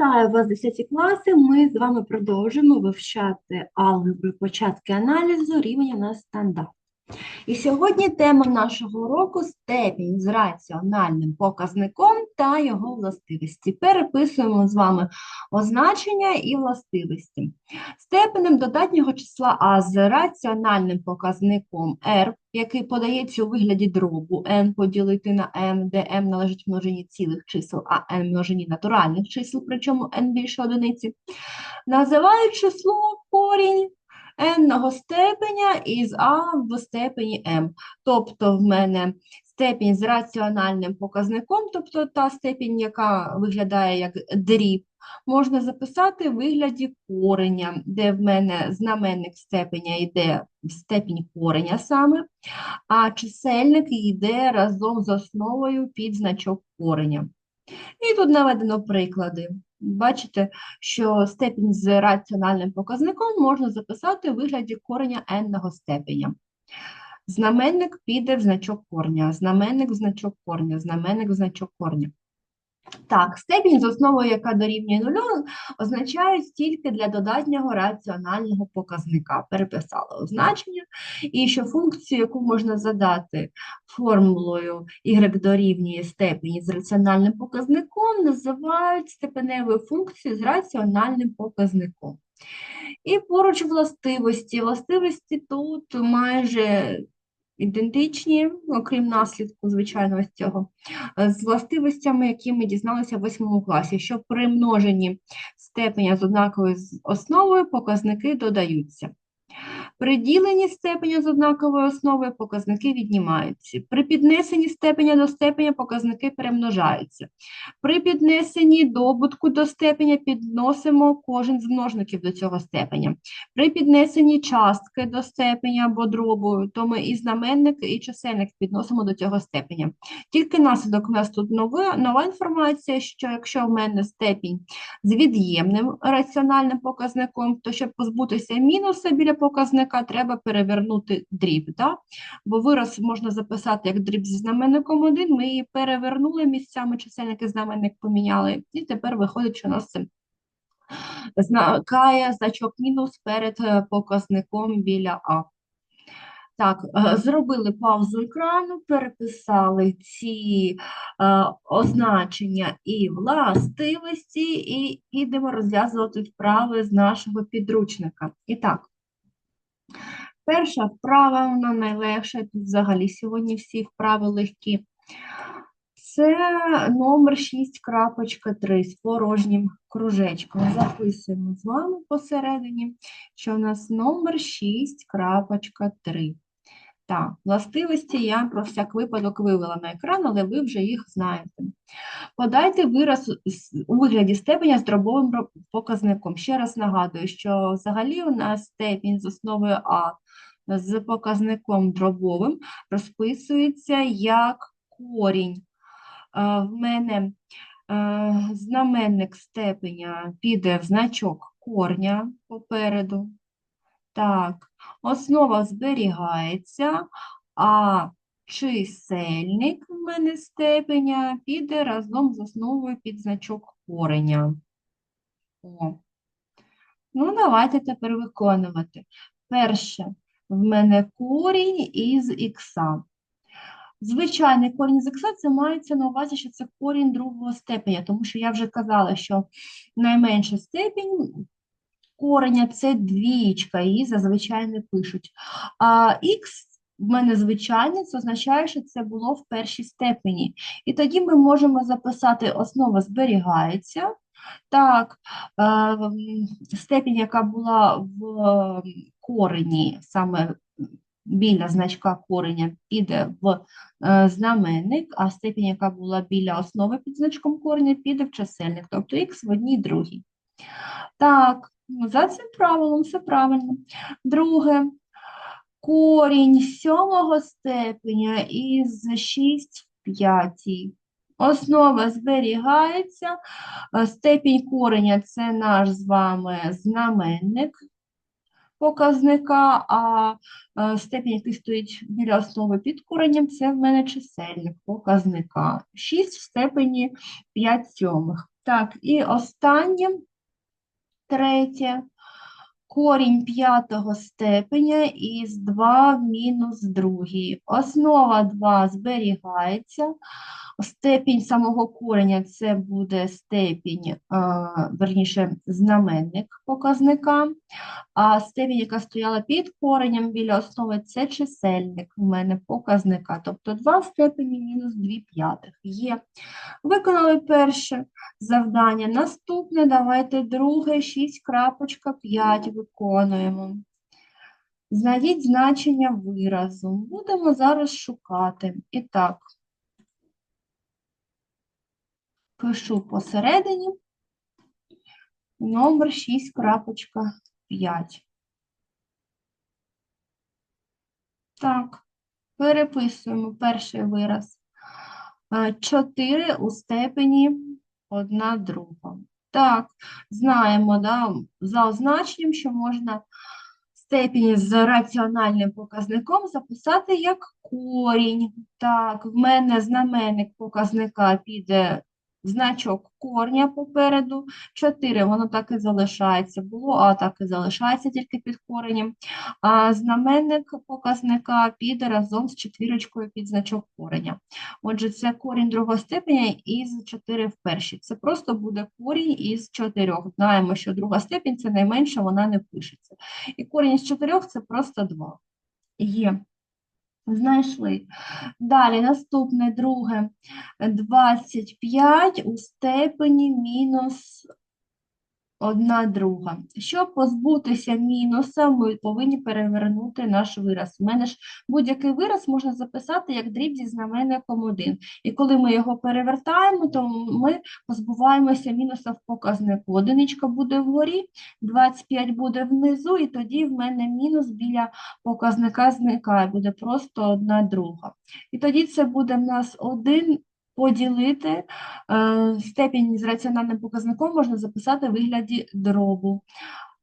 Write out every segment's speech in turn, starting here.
Вітаю вас, 10 класи. Ми з вами продовжуємо вивчати алгебру початки аналізу рівня на стандарт. І сьогодні тема нашого уроку – степінь з раціональним показником та його властивості. Переписуємо з вами означення і властивості. Степенем додатнього числа А з раціональним показником R, який подається у вигляді дробу n поділити на m, де m належить множині цілих чисел, а n множині натуральних чисел, причому n більше одиниці, називають число корінь n-ного степеня із а в степені m. Тобто в мене степінь з раціональним показником, тобто та степінь, яка виглядає як дріб, можна записати в вигляді кореня, де в мене знаменник степеня йде в степінь кореня саме, а чисельник йде разом з основою під значок кореня. І тут наведено приклади. Бачите, що степінь з раціональним показником можна записати у вигляді кореня n-ного степеня. Знаменник піде в значок корня, знаменник в значок корня, знаменник в значок корня. Так, степінь з основою, яка дорівнює нулю, означають тільки для додатнього раціонального показника. Переписала означення. І що функцію, яку можна задати формулою y дорівнює степені з раціональним показником, називають степеневою функцією з раціональним показником. І поруч властивості. Властивості тут майже ідентичні, окрім наслідку, звичайно, ось цього, з властивостями, які ми дізналися в восьмому класі, що при множенні степеня з однаковою основою показники додаються. При діленні степеня з однаковою основою показники віднімаються. При піднесенні степеня до степеня показники перемножаються. При піднесенні добутку до степеня підносимо кожен з множників до цього степеня. При піднесенні частки до степеня або дробу, то ми і знаменник, і чисельник підносимо до цього степеня. Тільки наслідок у нас тут нова, нова інформація, що якщо в мене степінь з від'ємним раціональним показником, то щоб позбутися мінуса біля показника, треба перевернути дріб. Да? Бо вираз можна записати як дріб зі знаменником 1, ми її перевернули місцями, чисельник і знаменник поміняли, і тепер виходить, що у нас знакає значок мінус перед е, показником біля А. Так, е, зробили паузу екрану, переписали ці е, означення і властивості, і підемо розв'язувати вправи з нашого підручника. І так, перша вправа, вона найлегша, тут взагалі сьогодні всі вправи легкі. Це номер 6.3 з порожнім кружечком. Записуємо з вами посередині, що у нас номер 6.3. Так, властивості я про всяк випадок вивела на екран, але ви вже їх знаєте. Подайте вираз у вигляді степеня з дробовим показником. Ще раз нагадую, що взагалі у нас степінь з основою А з показником дробовим розписується як корінь. В мене знаменник степеня піде в значок корня попереду. Так, основа зберігається, а чисельник в мене степеня піде разом з основою під значок кореня. О. Ну, давайте тепер виконувати. Перше, в мене корінь із ікса. Звичайний корінь з ікса це мається на увазі, що це корінь другого степеня, тому що я вже казала, що найменша степінь кореня це двічка, її зазвичай не пишуть. А х в мене звичайний, це означає, що це було в першій степені. І тоді ми можемо записати основа зберігається. Так, степінь, яка була в корені, саме біля значка кореня, піде в е, знаменник, а степінь, яка була біля основи під значком кореня, піде в чисельник, тобто х в одній другій. Так, за цим правилом все правильно. Друге, корінь сьомого степеня із 6 в п'ятій. Основа зберігається, степінь кореня це наш з вами знаменник показника, а степінь, який стоїть біля основи під коренем, це в мене чисельник показника. 6 в степені 5 сьомих. Так, і останнє, третє, корінь п'ятого степеня із 2 в мінус другий. Основа 2 зберігається. Степінь самого кореня це буде степінь, верніше, знаменник показника. А степінь, яка стояла під коренем біля основи, це чисельник у мене показника. Тобто 2 в степені мінус 2 п'ятих. Є. Виконали перше завдання. Наступне, давайте друге, 6.5 виконуємо. Знайдіть значення виразу. Будемо зараз шукати. І так, пишу посередині номер 6.5. Так, переписуємо перший вираз. 4 у степені 1 друга. Так, знаємо, да, за означенням, що можна степені з раціональним показником записати як корінь. Так, в мене знаменник показника піде значок корня попереду. 4, воно так і залишається. Було, а так і залишається тільки під коренем. А знаменник показника піде разом з четвірочкою під значок кореня. Отже, це корінь другого степеня із 4 в першій. Це просто буде корінь із 4. Знаємо, що друга степінь це найменша, вона не пишеться. І корінь із 4 це просто 2. Є. Знайшли. Далі, наступне, друге, 25 у степені мінус 1 друга. Щоб позбутися мінуса, ми повинні перевернути наш вираз. У мене ж будь-який вираз можна записати як дріб зі знаменником 1. І коли ми його перевертаємо, то ми позбуваємося мінуса в показнику. Одиничка буде вгорі, 25 буде внизу, і тоді в мене мінус біля показника зникає, буде просто 1 друга. І тоді це буде в нас 1 поділити е, степінь з раціональним показником можна записати в вигляді дробу.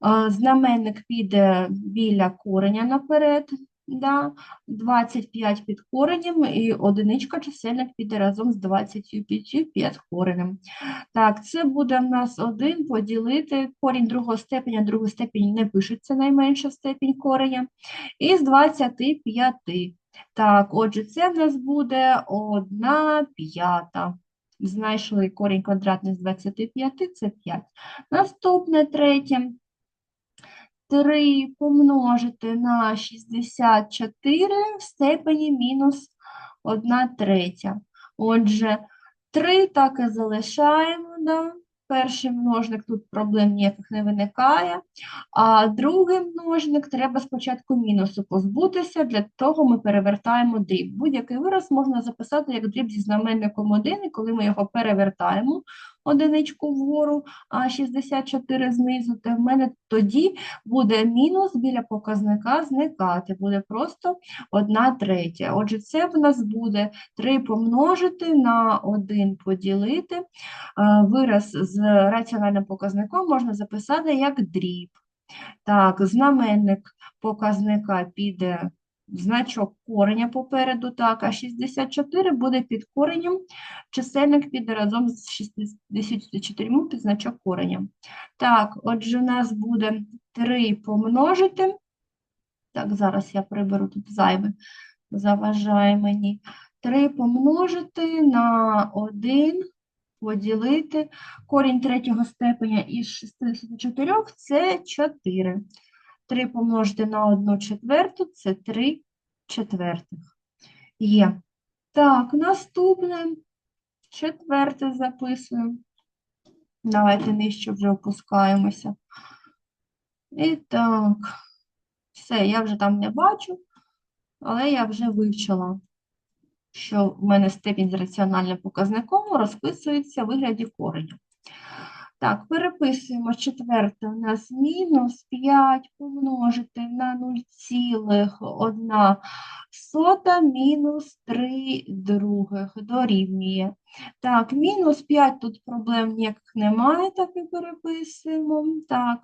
Е, знаменник піде біля кореня наперед, да, 25 під коренем, і одиничка чисельник піде разом з 25 під коренем. Так, це буде в нас 1 поділити корінь другого степеня, другий степінь не пишеться найменша степінь кореня, із 25. Так, отже, це в нас буде 1 п'ята. Знайшли корінь квадратний з 25, це 5. Наступне третє. 3 помножити на 64 в степені мінус 1 третя. Отже, 3 так і залишаємо, да? Перший множник тут проблем ніяких не виникає, а другий множник треба спочатку мінусу позбутися, для того ми перевертаємо дріб. Будь-який вираз можна записати як дріб зі знаменником 1, і коли ми його перевертаємо, одиничку вгору, а 64 знизу, то в мене тоді буде мінус біля показника зникати, буде просто 1 третя. Отже, це в нас буде 3 помножити на 1 поділити. Вираз з раціональним показником можна записати як дріб. Так, знаменник показника піде значок кореня попереду, так, а 64 буде під коренем, чисельник піде разом з 64 під значок кореня. Так, отже, у нас буде 3 помножити. Так, зараз я приберу тут зайве, заважає мені. 3 помножити на 1 поділити. Корінь третього степеня із 64 – це 4. 3 помножити на 1 четверту – це 3 четвертих. Є. Так, наступне. Четверте записуємо. Давайте нижче вже опускаємося. І так, все, я вже там не бачу, але я вже вивчила, що в мене степінь з раціональним показником розписується в вигляді кореня. Так, переписуємо четверте у нас мінус 5 помножити на 0,1 сота мінус 3 других дорівнює. Так, мінус 5 тут проблем ніяких немає, так і переписуємо. Так.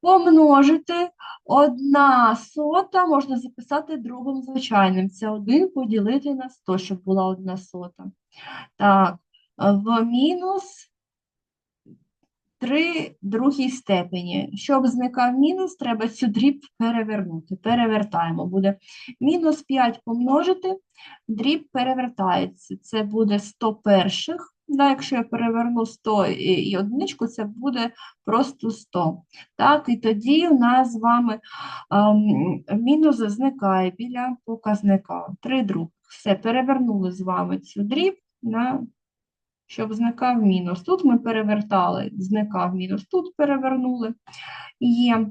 Помножити 1 сота можна записати другим звичайним. Це 1 поділити на 100, щоб була 1 сота. Так, в мінус 3 другій степені. Щоб зникав мінус, треба цю дріб перевернути. Перевертаємо. Буде мінус 5 помножити, дріб перевертається. Це буде 100 перших. Да, якщо я переверну 100 і, одиничку, це буде просто 100. Так, і тоді у нас з вами ем, мінус зникає біля показника. 3 других. Все, перевернули з вами цю дріб на щоб зникав мінус. Тут ми перевертали, зникав мінус, тут перевернули. Є.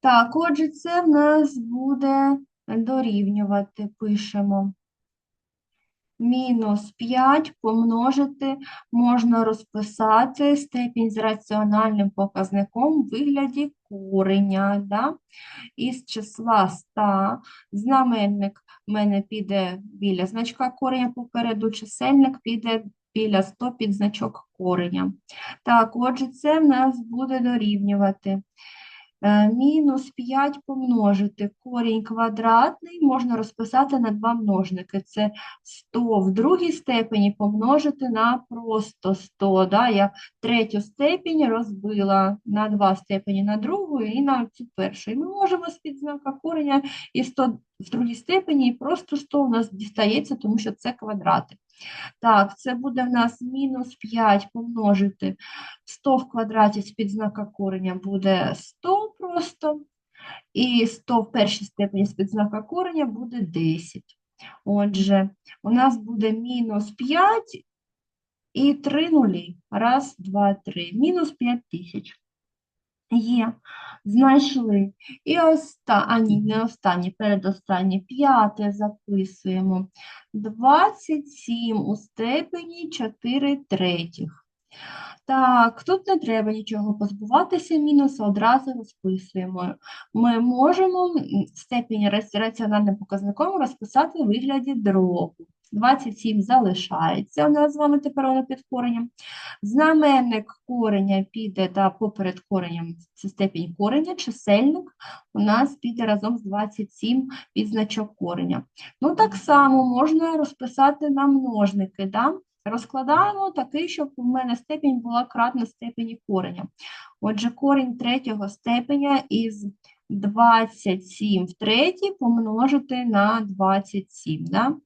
Так, отже, це в нас буде дорівнювати, пишемо. Мінус 5 помножити, можна розписати степінь з раціональним показником в вигляді кореня. Да? Із числа 100 знаменник в мене піде біля значка кореня попереду, чисельник піде біля 100 під значок кореня. Так, отже, це в нас буде дорівнювати. Е, Мінус 5 помножити корінь квадратний можна розписати на два множники. Це 100 в другій степені помножити на просто 100. Да? Я третю степінь розбила на два степені на другу і на цю першу. І ми можемо з-під знака кореня і 100 в другій степені, і просто 100 у нас дістається, тому що це квадрати. Так, це буде в нас мінус 5 помножити 100 в квадраті з-під знака кореня буде 100 просто, і 100 в першій степені з-під знака буде 10. Отже, у нас буде мінус 5 і 3 нулі. Раз, два, три. Мінус 5 тисяч. Є, знайшли. І оста... а ні, не останнє, передостаннє, п'яте записуємо. 27 у степені 4 третіх. Так, тут не треба нічого позбуватися мінуса, одразу розписуємо. Ми можемо степінь раціональним показником розписати у вигляді дробу. 27 залишається у нас з вами тепер воно під коренем. Знаменник кореня піде та поперед коренем це степінь кореня, чисельник у нас піде разом з 27 під значок кореня. Ну, так само можна розписати на множники. Да? Розкладаємо такий, щоб у мене степінь була кратна степені кореня. Отже, корінь третього степеня із 27 в третій помножити на 27. Да?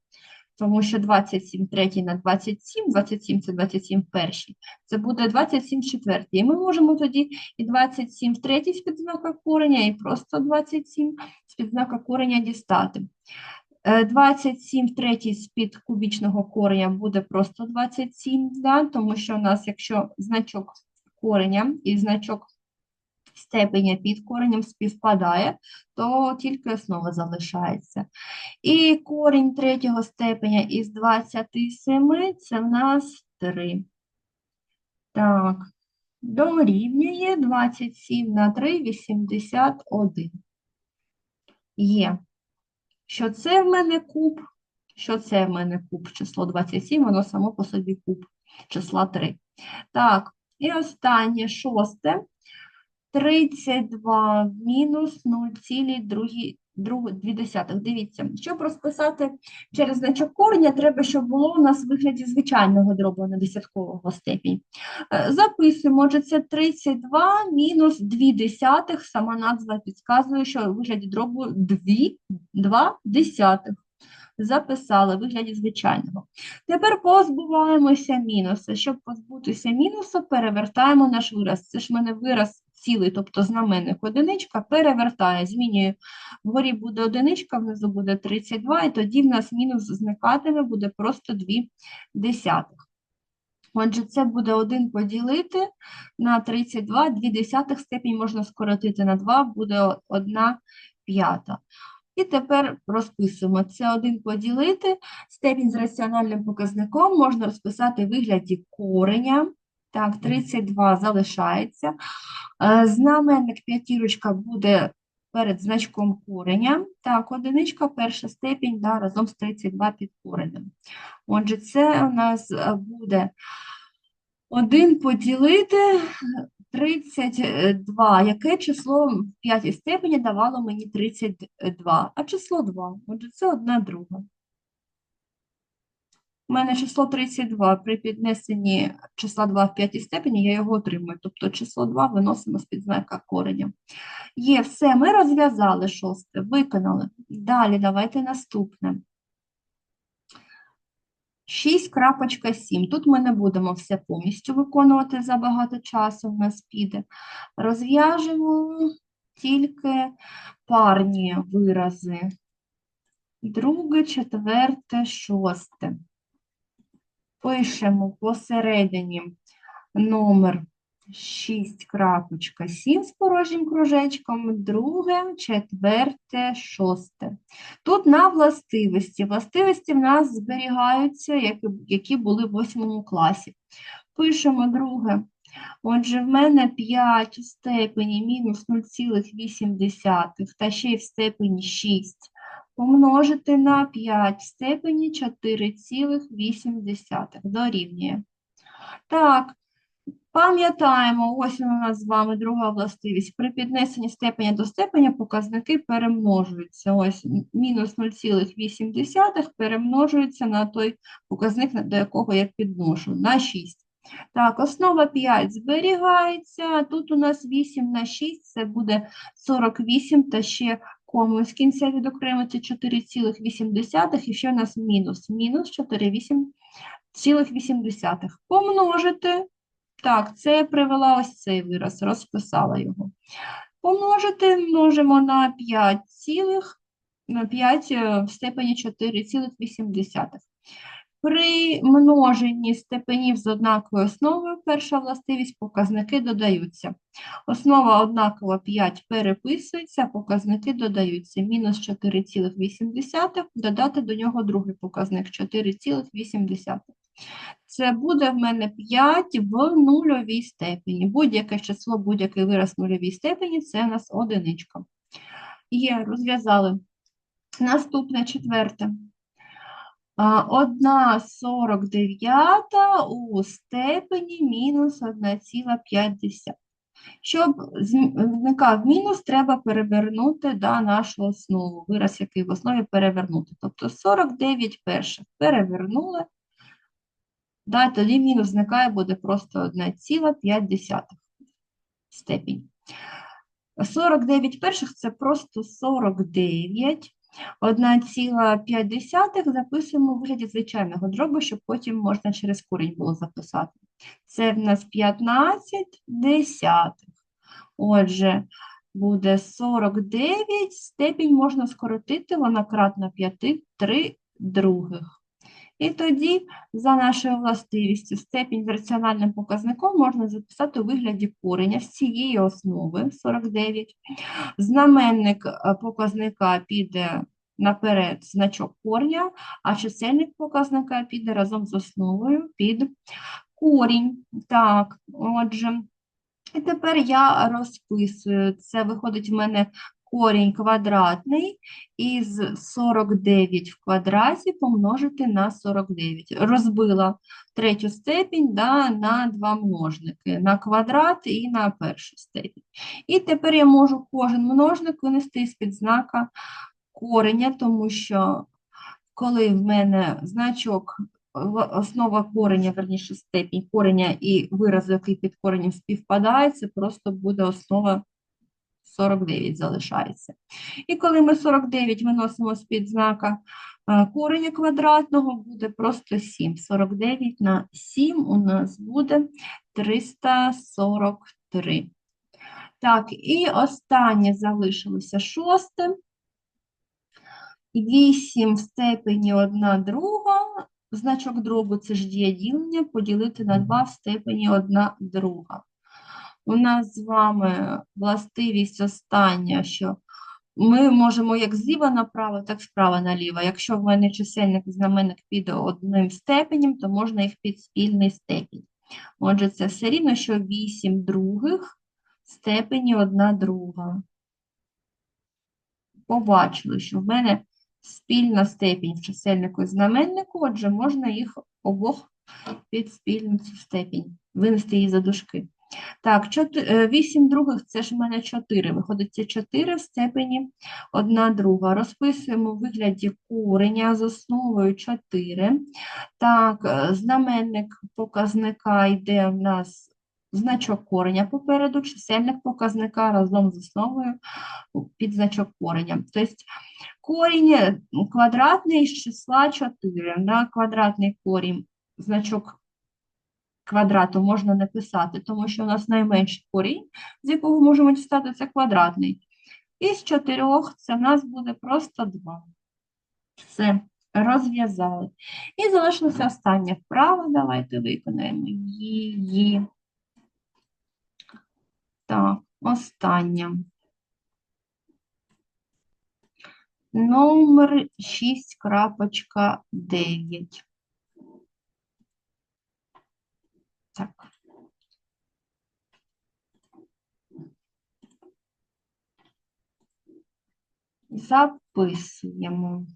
Тому що 27 в третій на 27, 27 це 27 в першій, це буде 27 в четвертій. І ми можемо тоді і 27 в третій з-під знака кореня, і просто 27 з-під знака кореня дістати. Е, 27 в третій з-під кубічного кореня буде просто 27, да? тому що у нас, якщо значок кореня і значок степеня під коренем співпадає, то тільки основа залишається. І корінь третього степеня із 27 це в нас 3. Так, дорівнює 27 на 3 – 81. Є. Що це в мене куб? Що це в мене куб? Число 27, воно само по собі куб числа 3. Так, і останнє, шосте. 32 мінус 0,2. Дивіться, щоб розписати через значок кореня, треба, щоб було у нас в вигляді звичайного дробу на десяткового степінь. Е, Записуємо, отже, це 32 мінус 2 десятих, сама назва підказує, що в вигляді дробу 2, 2 десятих. Записали в вигляді звичайного. Тепер позбуваємося мінуса. Щоб позбутися мінусу, перевертаємо наш вираз. Це ж в мене вираз цілий, тобто знаменник одиничка, перевертає, змінює. Вгорі буде одиничка, внизу буде 32, і тоді в нас мінус зникатиме, буде просто 2 десятих. Отже, це буде 1 поділити на 32, 2 десятих степінь можна скоротити на 2, буде 1 п'ята. І тепер розписуємо. Це 1 поділити, степінь з раціональним показником можна розписати в вигляді кореня. Так, 32 залишається. Е, Знаменник п'ятірочка буде перед значком кореня. Так, одиничка, перша степінь, да, разом з 32 під коренем. Отже, це у нас е, буде 1 поділити 32. Яке число в п'ятій степені давало мені 32? А число 2. Отже, це одна друга. У мене число 32. При піднесенні числа 2 в п'ятій степені я його отримую. Тобто число 2 виносимо з-під знака кореня. Є, все, ми розв'язали шосте, виконали. Далі давайте наступне. 6.7. Тут ми не будемо все повністю виконувати за багато часу, в нас піде. Розв'яжемо тільки парні вирази. Друге, четверте, шосте. Пишемо посередині номер 6.7 з порожнім кружечком, друге, четверте, шосте. Тут на властивості. Властивості в нас зберігаються, які, були в 8 класі. Пишемо друге. Отже, в мене 5 в степені мінус 0,8 та ще й в степені 6 помножити на 5 в степені 4,8 дорівнює. Так, пам'ятаємо, ось у нас з вами друга властивість. При піднесенні степеня до степеня показники перемножуються. Ось мінус 0,8 перемножується на той показник, до якого я підношу, на 6. Так, основа 5 зберігається, тут у нас 8 на 6, це буде 48, та ще кому з кінця відокремиться 4,8, і ще у нас мінус, мінус 4,8. Помножити, так, це я привела ось цей вираз, розписала його. Помножити множимо на 5 цілих, на 5 е, в степені 4,8. При множенні степенів з однаковою основою, перша властивість, показники додаються. Основа однакова 5 переписується, показники додаються. Мінус 4,8, додати до нього другий показник 4,8. Це буде в мене 5 в нульовій степені. Будь-яке число, будь-який вираз в нульовій степені – це у нас одиничка. Є, розв'язали. Наступне четверте. А, Одна 49 у степені мінус 1,5. Щоб виникав мінус, треба перевернути да, нашу основу. Вираз, який в основі перевернути. Тобто 49 перших перевернули. Да, тоді мінус зникає, буде просто 1,5 степінь. 49 перших – це просто 49. 1,5 записуємо у вигляді звичайного дробу, щоб потім можна через корінь було записати. Це в нас 15 десятих. Отже, буде 49, степінь можна скоротити, вона кратна 5, 3 других. І тоді, за нашою властивістю, степінь з раціональним показником можна записати у вигляді кореня з цієї основи 49. Знаменник е, показника піде наперед значок корня, а чисельник показника піде разом з основою під корінь. Так, отже, і тепер я розписую. Це виходить в мене корінь квадратний із 49 в квадраті помножити на 49. Розбила третю степінь да, на два множники, на квадрат і на першу степінь. І тепер я можу кожен множник винести з-під знака кореня, тому що коли в мене значок, основа кореня, верніше степінь кореня і вираз, який під коренем співпадає, це просто буде основа 49 залишається. І коли ми 49 виносимо з-під знака е, кореня квадратного, буде просто 7. 49 на 7 у нас буде 343. Так, і останнє залишилося шосте. 8 в степені 1 друга, значок дробу це ж дія ділення, поділити на 2 в степені 1 друга. У нас з вами властивість остання, що ми можемо як зліва направо, так справа наліво. Якщо в мене чисельник і знаменник піде одним степенем, то можна їх під спільний степінь. Отже, це все рівно, що 8 других в степені 1 друга. Побачили, що в мене спільна степінь в чисельнику і знаменнику, отже, можна їх обох під спільну цю степінь, винести її за дужки. Так, 8 других це ж в мене 4. Виходить, це 4 в степені 1 друга. Розписуємо у вигляді кореня з основою 4. Так, е, знаменник показника йде в нас значок кореня попереду, чисельник показника разом з основою під значок кореня. Тобто корінь е, квадратний з числа 4. Да? Квадратний корінь, значок квадрату можна написати, тому що у нас найменший корінь, з якого можемо дістати, це квадратний. Із чотирьох це в нас буде просто 2. Все, розв'язали. І залишилося останнє вправо. Давайте виконаємо її. Так, остання. Номер 6.9. Так. Записуємо.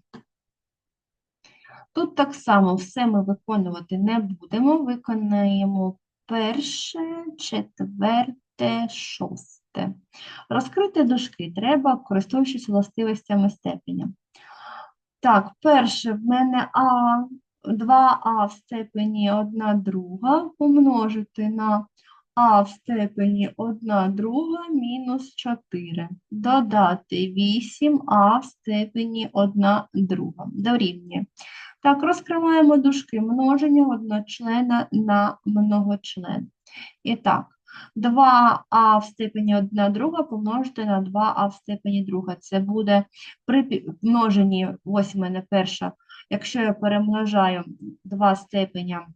Тут так само все ми виконувати не будемо. Виконаємо перше, четверте, шосте. Розкрити дужки треба, користуючись властивостями степеня. Так, перше в мене А 2а в степені 1 друга помножити на а в степені 1 друга мінус 4. Додати 8а в степені 1 друга. Дорівнює. Так, розкриваємо дужки множення одночлена на многочлен. І так, 2а в степені 1 друга помножити на 2а в степені друга. Це буде при множенні, ось в мене перша Якщо я перемножаю два степеня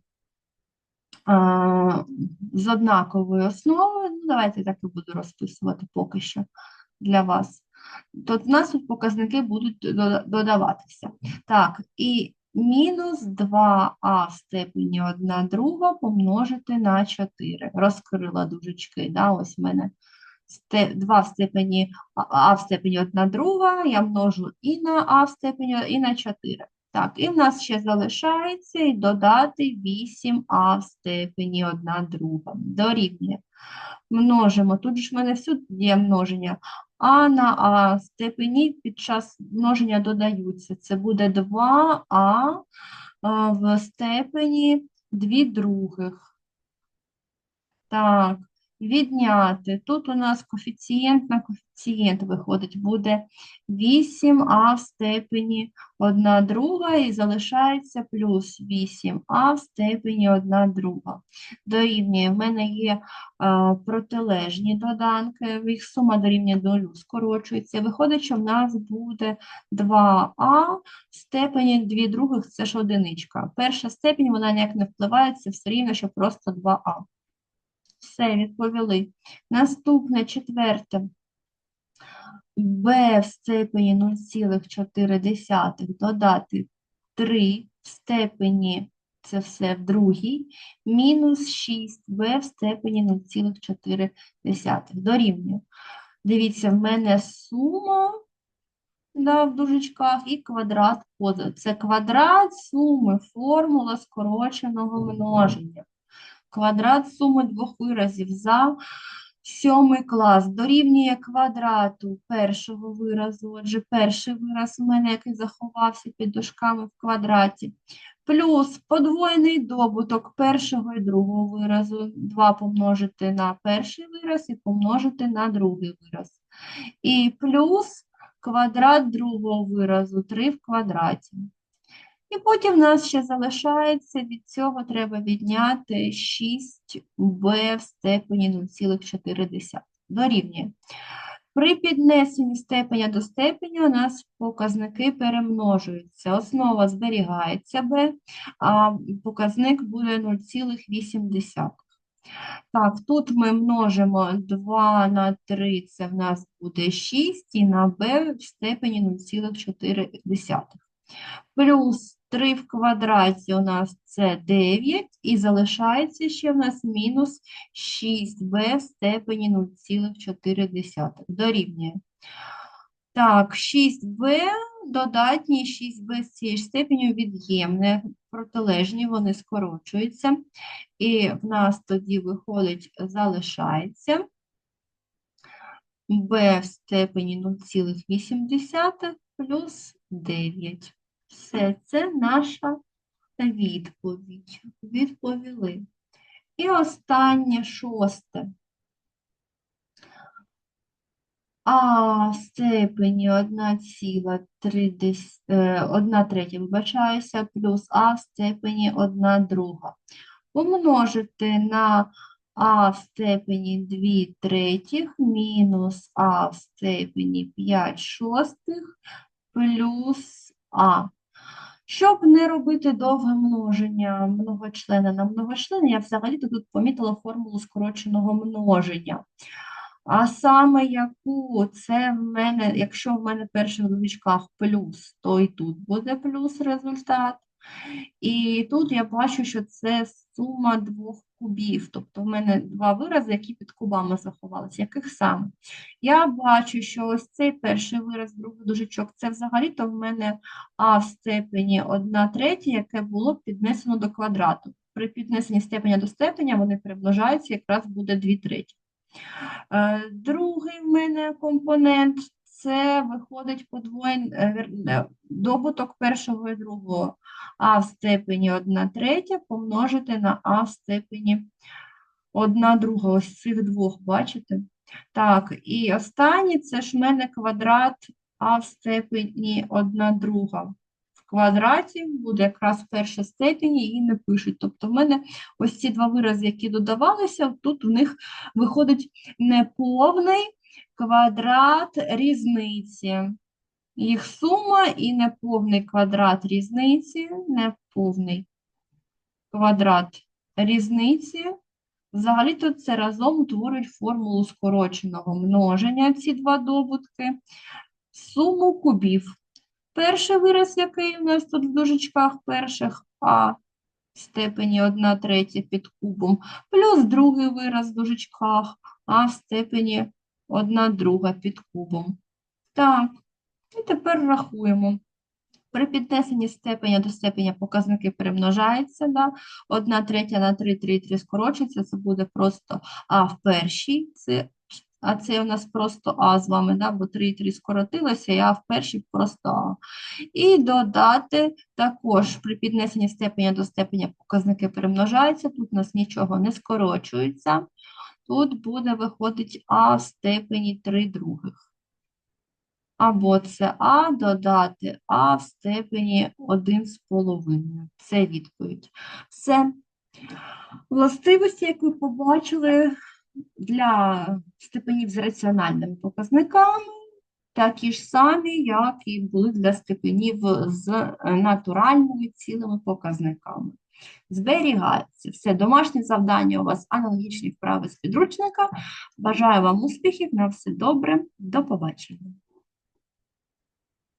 з однаковою основою, ну, давайте так і буду розписувати поки що для вас, то в нас тут показники будуть додаватися. Так, і мінус 2а в степені 1 друга помножити на 4. Розкрила дужечки, да, ось в мене 2 в степені а в степені 1 друга, я множу і на а в степені, і на 4. Так, і в нас ще залишається і додати 8а в степені 1 друга. Дорівнює. Множимо. Тут ж в мене всюди є множення. А на А степені під час множення додаються. Це буде 2а в степені 2 других. Так, відняти. Тут у нас коефіцієнт на коефіцієнт виходить, буде 8а в степені 1 друга і залишається плюс 8а в степені 1 друга. Дорівнює, в мене є а, протилежні доданки, їх сума дорівнює 0, скорочується. Виходить, що в нас буде 2а в степені 2 других, це ж одиничка. Перша степень, вона ніяк не впливає, це все рівно, що просто 2а. Все, відповіли. Наступне четверте. b в степені 0,4 додати 3 в степені, це все в другій, мінус 6 b в степені 0,4 дорівнює. Дивіться, в мене сума да, в дужечках і квадрат поза. Це квадрат суми, формула скороченого множення квадрат суми двох виразів за сьомий клас дорівнює квадрату першого виразу. Отже, перший вираз у мене, який заховався під дужками в квадраті, плюс подвоєний добуток першого і другого виразу. 2 помножити на перший вираз і помножити на другий вираз. І плюс квадрат другого виразу 3 в квадраті. І потім в нас ще залишається, від цього треба відняти 6b в степені 0,4 дорівнює. При піднесенні степеня до степеня у нас показники перемножуються. Основа зберігається b, а показник буде 0,8. Так, тут ми множимо 2 на 3, це в нас буде 6, і на b в степені 0,4. Плюс 3 в квадраті у нас це 9, і залишається ще в нас мінус 6b в степені 0,4 дорівнює. Так, 6b додатні 6b з цією ж степеню від'ємне, протилежні, вони скорочуються. І в нас тоді виходить, залишається b в степені 0,8 плюс 9. Все це наша відповідь. Відповіли. І останнє шосте. А в степені 1,3, е, 1 третя, вибачаюся, плюс А в степені 1 друга. Помножити на А в степені 2 третіх мінус А в степені 5 шостих плюс А. Щоб не робити довге множення многочлена на многочлен, я взагалі тут помітила формулу скороченого множення. А саме яку це в мене, якщо в мене перших в дужечках плюс, то і тут буде плюс результат. І тут я бачу, що це сума двох кубів. Тобто в мене два вирази, які під кубами заховалися. Яких саме? Я бачу, що ось цей перший вираз, другий дужечок, це взагалі-то в мене а в степені 1 третя, яке було піднесено до квадрату. При піднесенні степеня до степеня вони перемножаються, якраз буде 2 треті. Е, Другий в мене компонент це виходить подвоєн, е, е, добуток першого і другого. А в степені 1 третя помножити на А в степені 1 друга. Ось цих двох, бачите? Так, і останнє це ж в мене квадрат А в степені 1 друга. В квадраті буде якраз в першій степені і не пишуть. Тобто в мене ось ці два вирази, які додавалися, тут в них виходить неповний квадрат різниці. Їх сума і неповний квадрат різниці, неповний квадрат різниці. Взагалі-то це разом утворюють формулу скороченого множення, ці два добутки, суму кубів. Перший вираз, який у нас тут в дужечках перших, а в степені 1 третя під кубом, плюс другий вираз в дужечках, а в степені 1 друга під кубом. Так, і тепер рахуємо. При піднесенні степеня до степеня показники перемножаються, да? 1 третя на 3, 3, 3 скорочиться, це буде просто А в першій, це, а це у нас просто А з вами, да? бо 3 3 скоротилося, і А в першій просто А. І додати також при піднесенні степеня до степеня показники перемножаються, тут у нас нічого не скорочується, тут буде виходить А в степені 3 других. Або це А додати А в степені 1,5. Це відповідь. Все. Властивості, як ви побачили, для степенів з раціональними показниками, такі ж самі, як і були для степенів з е, натуральними цілими показниками. Зберігається. Все, домашні завдання у вас аналогічні вправи з підручника. Бажаю вам успіхів, на все добре, до побачення.